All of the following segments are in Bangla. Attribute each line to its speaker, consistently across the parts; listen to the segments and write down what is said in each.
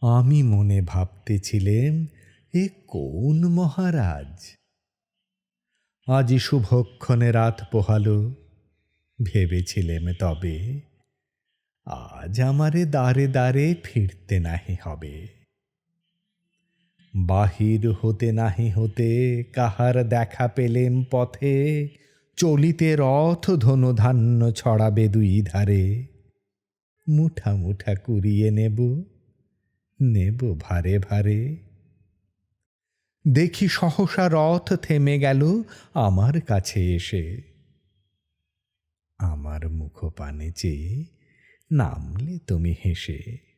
Speaker 1: আমি মনে ভাবতেছিলেম, এ কোন মহারাজ? আজি শুভক্ষণে রাত পোহালো, ভেবেছিলেম তবে, আজ আমারে দ্বারে দ্বারে ফিরতে নাহি হবে। বাহির হতে নাহি হতে কাহার দেখা পেলেম পথে, চলিতে রথ ধনু ধান্য ছড়াবে দুই ধারে। মুঠা মুঠা কুড়িয়ে নেব নেব ভারে ভারে। দেখি সহসা রথ থেমে গেল আমার কাছে এসে। আমার মুখপানে চেয়ে নামলে তুমি হেসে।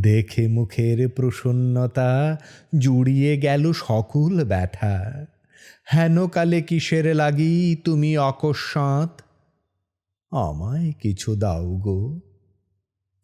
Speaker 1: দেখে মুখের প্রসন্নতা জুড়িয়ে গেল সকল ব্যথা। হেন কালে কিসের লাগি তুমি অকস্মাৎ? আমায় কিছু দাও গো।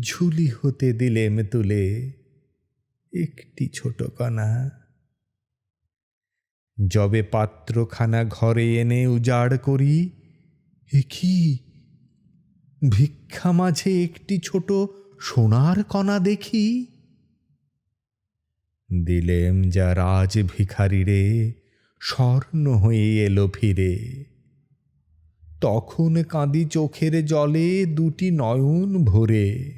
Speaker 1: ঝুলি হতে দিলেম তুলে একটি ছোট কণা। যবে পাত্রখানা ঘরে এনে উজাড় করি, এ কি? ভিক্ষা মাঝে একটি ছোট সোনার কণা দেখি। দিলেম যা রাজ ভিখারি রে, স্বর্ণ হয়ে এলো ফিরে। তখন কাঁদি চোখের জলে দুটি নয়ন ভরে।